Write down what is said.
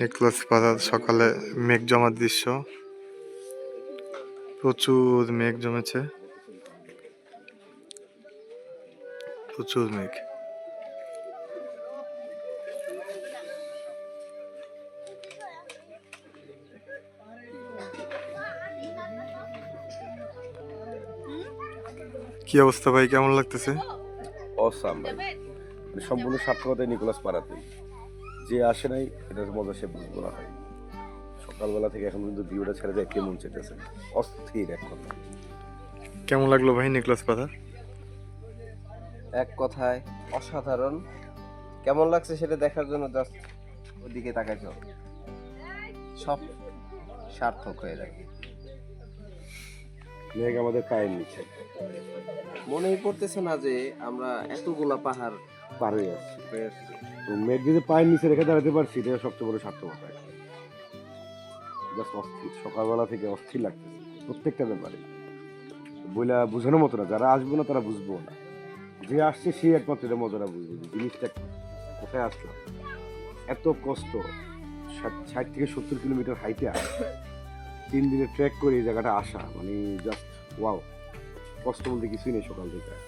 Niklas পাড়ার সকালে মেঘ জমার দৃশ্য। প্রচুর মেঘ জমেছে। প্রচুর মেঘ। কি অবস্থা ভাই? কেমন লাগতেছে? অসাম ভাই। সম্পূর্ণ সার্থকতায় নিকোলাস পাড়াতে যে আসে নাই এটার মজা সে বুঝব না হয় সকালবেলা থেকে এখন কিন্তু ভিউটা ছেড়ে যায় কেমন চেটেছে। অস্থির এক কথা। কেমন লাগল ভাই নিকলাস পাড়ার এক কথায় অসাধারণ। কেমন লাগছে সেটা দেখার জন্য জাস্ট ওদিকে তাকাইছ। সব সার্থক হয়ে যায়। মেঘ আমাদের পায়ের নিচে। মনেই পড়তেছে না যে আমরা এতগুলা পাহাড় পার হয়ে আসছে তো মেঘ যদি পায়ের নিচে রেখে দাঁড়াতে পারছি এটা সবচেয়ে বড় সার্থকতা জাস্ট অস্থির সকালবেলা থেকে অস্থির লাগতেছে প্রত্যেকটা ব্যাপারে। বইলা বোঝানোর মতো না যারা আসবে না তারা বুঝব না। যে আসছে সেই একমাত্র এটা মজাটা বুঝবে যে জিনিসটা কোথায় আসলো। এত কষ্ট ষাট- ষাট থেকে সত্তর কিলোমিটার হাইটে তিন দিনে ট্রেক করে এই জায়গাটা আসা মানে জাস্ট ওয়াও কষ্ট বলতে কিছুই নেই সকাল থেকে।